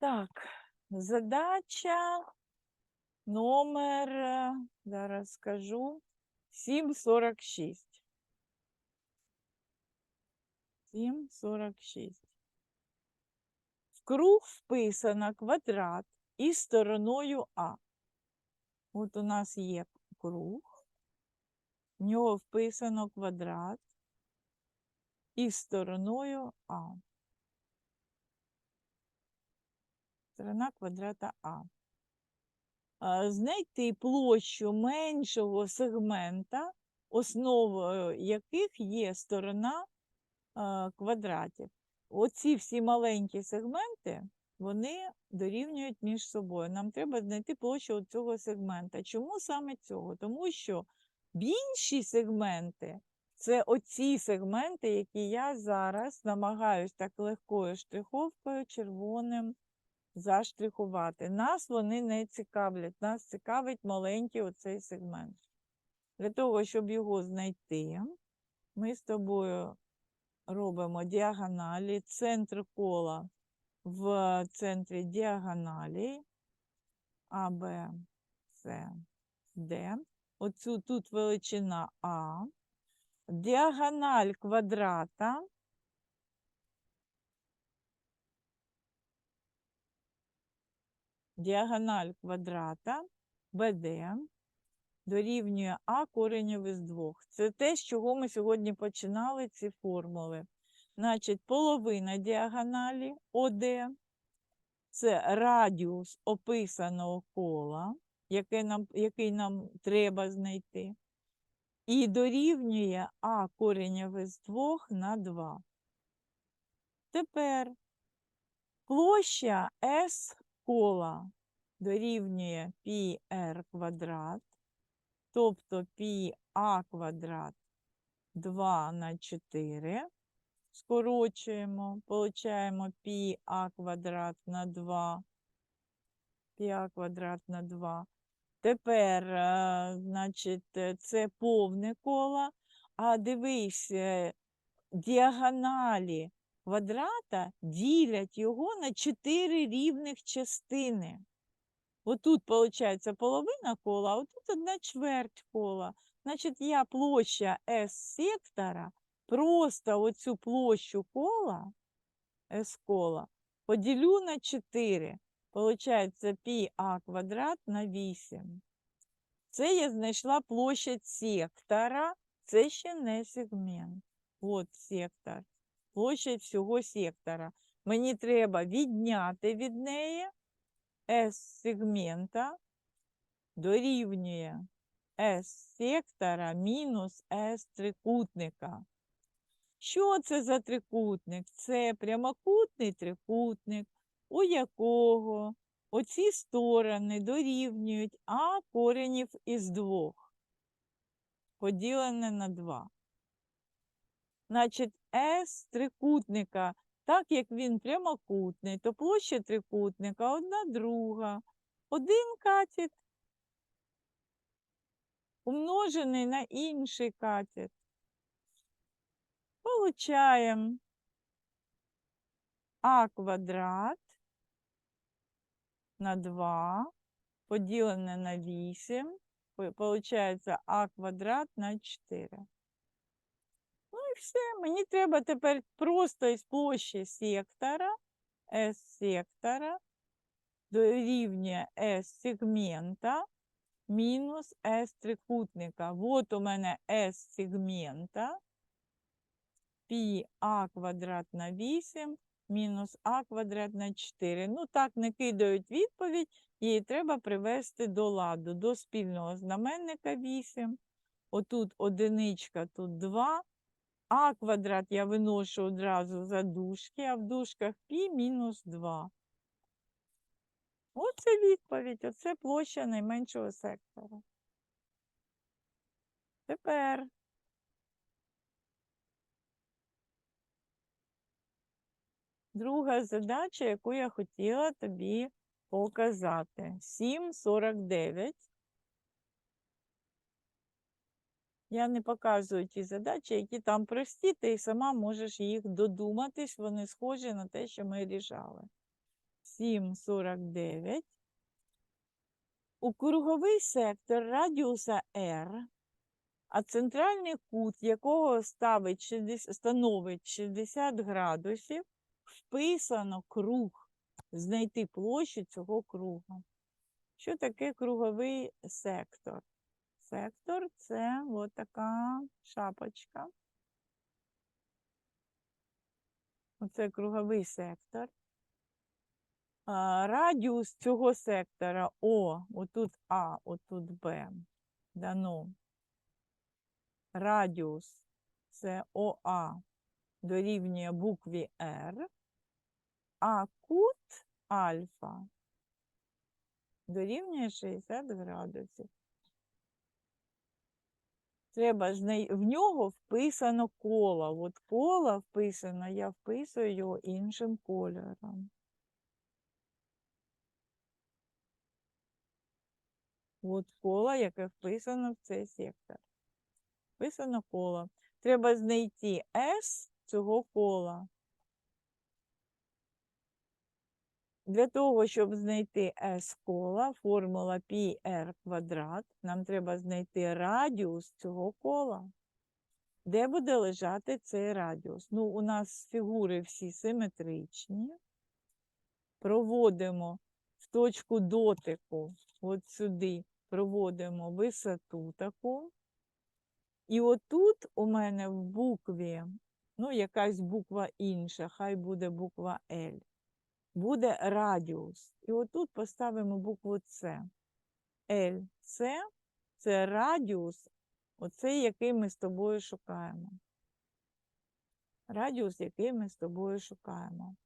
Так, задача номер, е, зараз скажу, 746. 746. В круг вписано квадрат із стороною А. От у нас є круг, в нього вписано квадрат із стороною А. Сторона квадрата А. Знайти площу меншого сегмента, основою яких є сторона квадратів. Оці всі маленькі сегменти, вони дорівнюють між собою. Нам треба знайти площу цього сегмента. Чому саме цього? Тому що більші сегменти це оці сегменти, які я зараз намагаюсь так легкою штриховкою червоним заштрихувати. Нас вони не цікавлять, нас цікавить маленький оцей сегмент. Для того, щоб його знайти, ми з тобою робимо діагоналі, центр кола в центрі діагоналі А, Б, С, Д. Оцю тут величина А. Діагональ квадрата діагональ квадрата BD дорівнює А коренів із двох. Це те, з чого ми сьогодні починали ці формули. Значить, половина діагоналі ОД це радіус описаного кола, яке нам, який нам треба знайти. І дорівнює А коренів із двох на 2. Тепер площа S кола дорівнює πr квадрат, тобто πa квадрат 2 на 4. Скорочуємо, получаємо πa квадрат на 2, πa квадрат на 2. Тепер, е, значить, е, це повне коло, а дивись, е, діагоналі квадрата ділять його на 4 рівних частини. Отут, виходить, половина кола, а отут одна чверть кола. Значить, я площа S-сектора, просто оцю площу кола, S-кола, поділю на 4. Получається πa квадрат на 8. Це я знайшла площадь сектора, це ще не сегмент. От сектор площадь всього сектора. Мені треба відняти від неї S сегмента дорівнює S сектора мінус S трикутника. Що це за трикутник? Це прямокутний трикутник, у якого оці сторони дорівнюють А коренів із двох, поділене на 2. Значить, S трикутника, так як він прямокутний, то площа трикутника одна друга. Один катет умножений на інший катет. Получаємо А квадрат на 2 поділене на 8. Получається А квадрат на 4. І все. Мені треба тепер просто із площі сектора, S сектора дорівнює S сегмента мінус S трикутника. Вот у мене S сегмента пі А квадрат на 8 мінус А квадрат на 4. Ну так не кидають відповідь, її треба привести до ладу, до спільного знаменника 8. Отут одиничка, тут 2. А квадрат я виношу одразу за дужки, а в дужках пі мінус 2. Оце відповідь, оце площа найменшого сектора. Тепер друга задача, яку я хотіла тобі показати. 7,49. Я не показую ті задачі, які там прості, ти сама можеш їх додуматись, вони схожі на те, що ми рішали. 7,49. У круговий сектор радіуса R, а центральний кут якого ставить 60, становить 60 градусів, вписано круг. Знайти площу цього круга. Що таке круговий сектор? Сектор це от така шапочка. Оце круговий сектор. Радіус цього сектора О, отут А, отут Б. Дано. Радіус це ОА дорівнює букві Р, а кут альфа дорівнює 60 градусів. Треба знай- в нього вписано коло. От коло вписано, я вписую його іншим кольором. От коло, яке вписано в цей сектор. Вписано коло. Треба знайти S цього кола. Для того, щоб знайти S кола, формула πr квадрат, нам треба знайти радіус цього кола. Де буде лежати цей радіус? Ну, у нас фігури всі симетричні. Проводимо в точку дотику, от сюди, проводимо висоту таку. І отут у мене в букві, ну, якась буква інша, хай буде буква L буде радіус. І отут поставимо букву С. L. С це радіус, оцей, який ми з тобою шукаємо. Радіус, який ми з тобою шукаємо.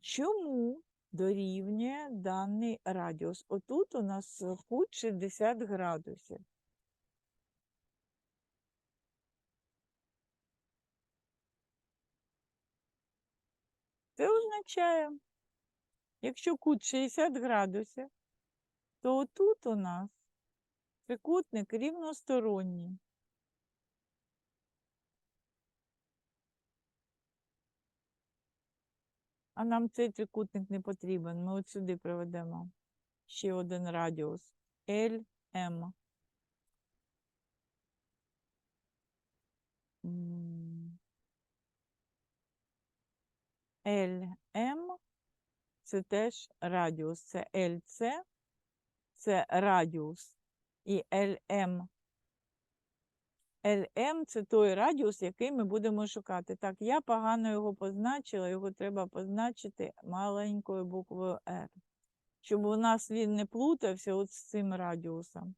Чому дорівнює даний радіус? Отут у нас кут 60 градусів. Означає, якщо кут 60 градусів, то отут у нас трикутник рівносторонній. А нам цей трикутник не потрібен. Ми от сюди проведемо ще один радіус LM. LM це теж радіус. Це LC, це радіус. І LM. LM це той радіус, який ми будемо шукати. Так, я погано його позначила, його треба позначити маленькою буквою R. Щоб у нас він не плутався от з цим радіусом.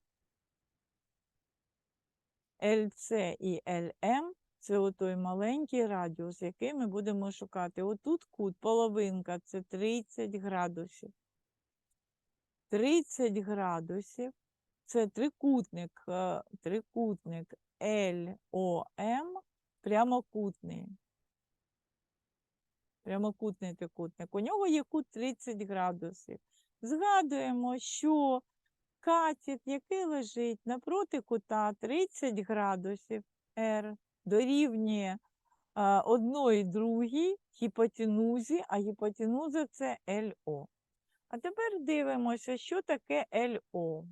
LC і LM це той маленький радіус, який ми будемо шукати. Отут кут, половинка, це 30 градусів. 30 градусів це трикутник, е, трикутник LOM, прямокутний. Прямокутний трикутник. У нього є кут 30 градусів. Згадуємо, що катет, який лежить напроти кута 30 градусів R, дорівнює а, одної другій гіпотенузі, а гіпотенуза це LO. А тепер дивимося, що таке LO.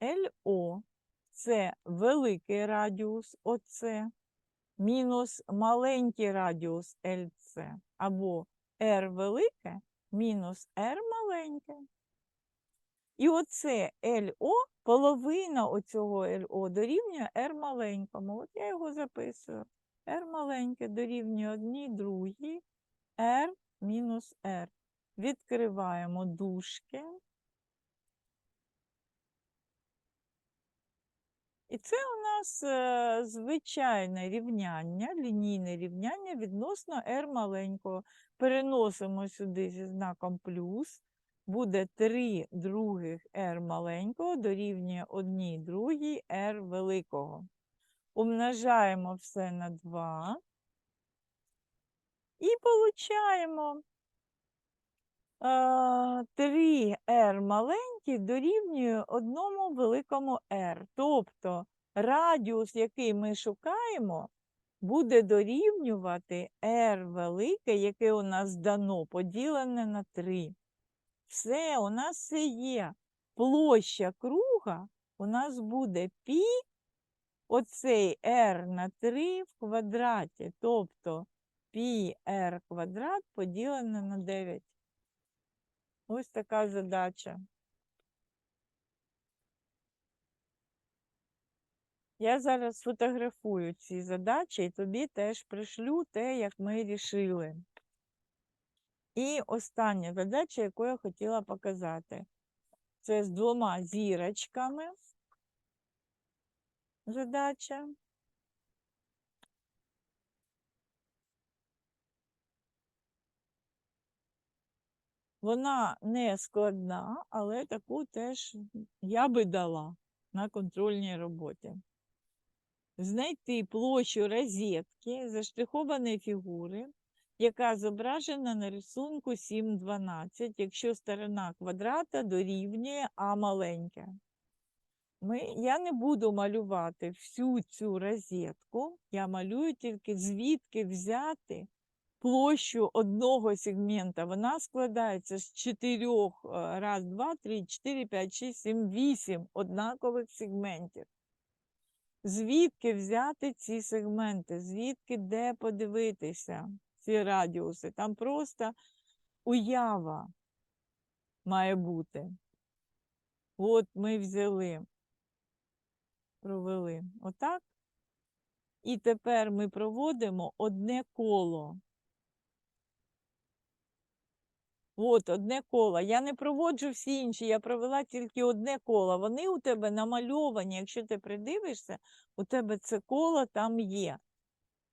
LO це великий радіус ОЦ мінус маленький радіус LC, або R велике мінус R маленьке. І оце LO, половина оцього LO дорівнює R маленькому. От я його записую. R маленьке дорівнює одній другій, R мінус R. Відкриваємо дужки. І це у нас е, звичайне рівняння, лінійне рівняння відносно r маленького. Переносимо сюди зі знаком плюс. Буде 3 других r маленького дорівнює 1 другій r великого. Умножаємо все на 2. І получаємо 3r маленький дорівнює одному великому r. Тобто радіус, який ми шукаємо, буде дорівнювати r велике, яке у нас дано, поділене на 3. Все, у нас є. Площа круга у нас буде пі оцей r на 3 в квадраті, тобто пі r квадрат поділене на 9. Ось така задача. Я зараз фотографую ці задачі і тобі теж пришлю те, як ми рішили. І остання задача, яку я хотіла показати. Це з двома зірочками. Задача. Вона не складна, але таку теж я би дала на контрольній роботі. Знайти площу розетки заштрихованої фігури, яка зображена на рисунку 7.12, якщо сторона квадрата дорівнює А маленьке. Ми, я не буду малювати всю цю розетку, я малюю тільки звідки взяти площу одного сегмента. Вона складається з чотирьох, е, раз, два, три, чотири, п'ять, шість, сім, вісім однакових сегментів. Звідки взяти ці сегменти? Звідки де подивитися ці радіуси? Там просто уява має бути. От ми взяли, провели отак. І тепер ми проводимо одне коло. От одне коло. Я не проводжу всі інші, я провела тільки одне коло. Вони у тебе намальовані. Якщо ти придивишся, у тебе це коло там є.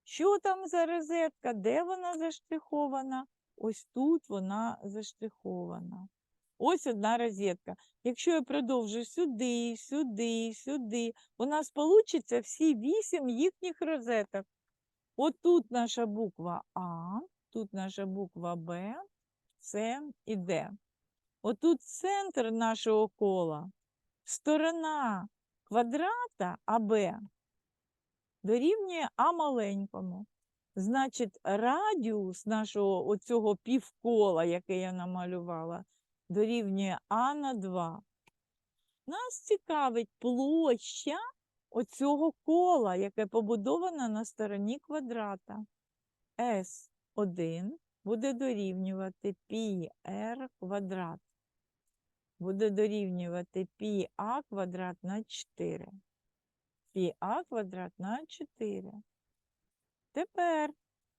Що там за розетка? Де вона заштрихована? Ось тут вона заштрихована. Ось одна розетка. Якщо я продовжу сюди, сюди, сюди, у нас вийде всі вісім їхніх розеток. От тут наша буква А, тут наша буква Б, С і Д. Отут центр нашого кола, сторона квадрата АБ дорівнює А маленькому. Значить, радіус нашого оцього півкола, яке я намалювала, дорівнює А на 2. Нас цікавить площа оцього кола, яке побудоване на стороні квадрата. С1 буде дорівнювати πr квадрат. Буде дорівнювати πa квадрат на 4. Πa квадрат на 4. Тепер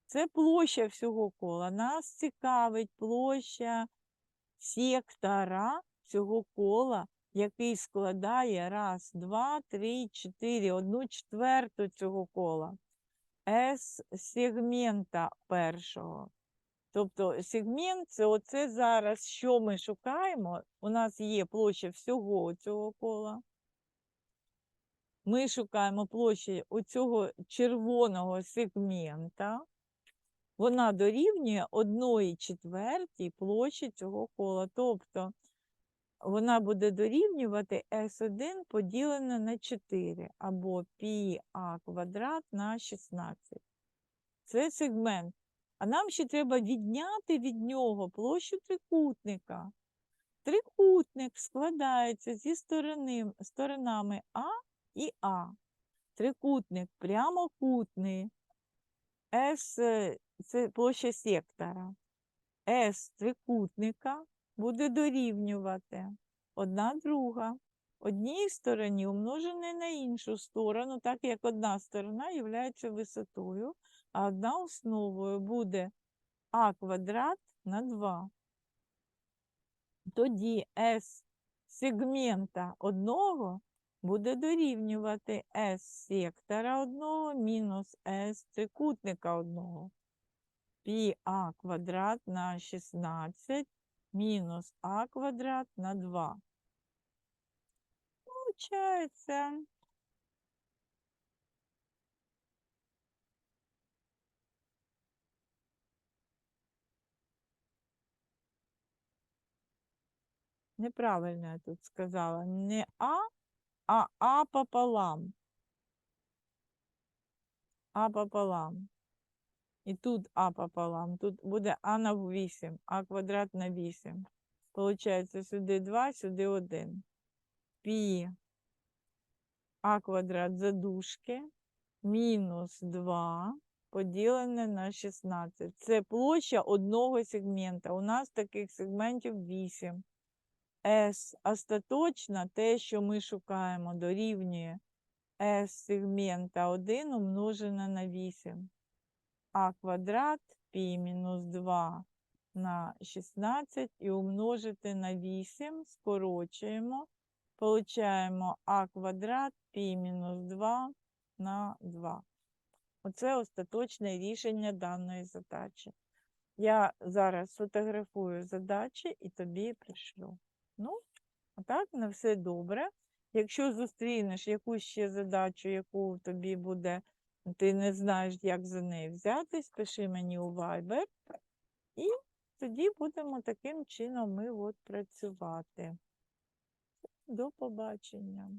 це площа всього кола. Нас цікавить площа сектора цього кола, який складає раз, два, три, чотири, одну четверту цього кола. С сегмента першого. Тобто сегмент це оце зараз, що ми шукаємо. У нас є площа всього цього кола. Ми шукаємо площу оцього червоного сегмента. Вона дорівнює 1 четвертій площі цього кола. Тобто вона буде дорівнювати S1 поділене на 4 або πa квадрат на 16. Це сегмент. А нам ще треба відняти від нього площу трикутника. Трикутник складається зі сторони, сторонами А і А. Трикутник прямокутний. С це площа сектора. С трикутника буде дорівнювати одна друга. Одній стороні умножене на іншу сторону, так як одна сторона є висотою, а одна основою буде а квадрат на 2. Тоді S сегмента одного буде дорівнювати S сектора одного мінус S трикутника одного. Пі квадрат на 16 мінус а квадрат на 2. Получається Неправильно я тут сказала. Не А, а А пополам. а пополам. І тут а пополам. Тут буде а на 8, а квадрат на 8. Получається сюди 2, сюди 1. Пі а квадрат задушки мінус 2 поділене на 16. Це площа одного сегмента. У нас таких сегментів 8. S остаточна, те, що ми шукаємо, дорівнює S сегмента 1 умножене на 8. А квадрат пі мінус 2 на 16 і умножити на 8, скорочуємо. Получаємо а квадрат пі мінус 2 на 2. Оце остаточне рішення даної задачі. Я зараз фотографую задачі і тобі пришлю. Ну, так, на все добре. Якщо зустрінеш якусь ще задачу, яку тобі буде, ти не знаєш, як за неї взятись, пиши мені у Viber. І тоді будемо таким чином ми от працювати. До побачення.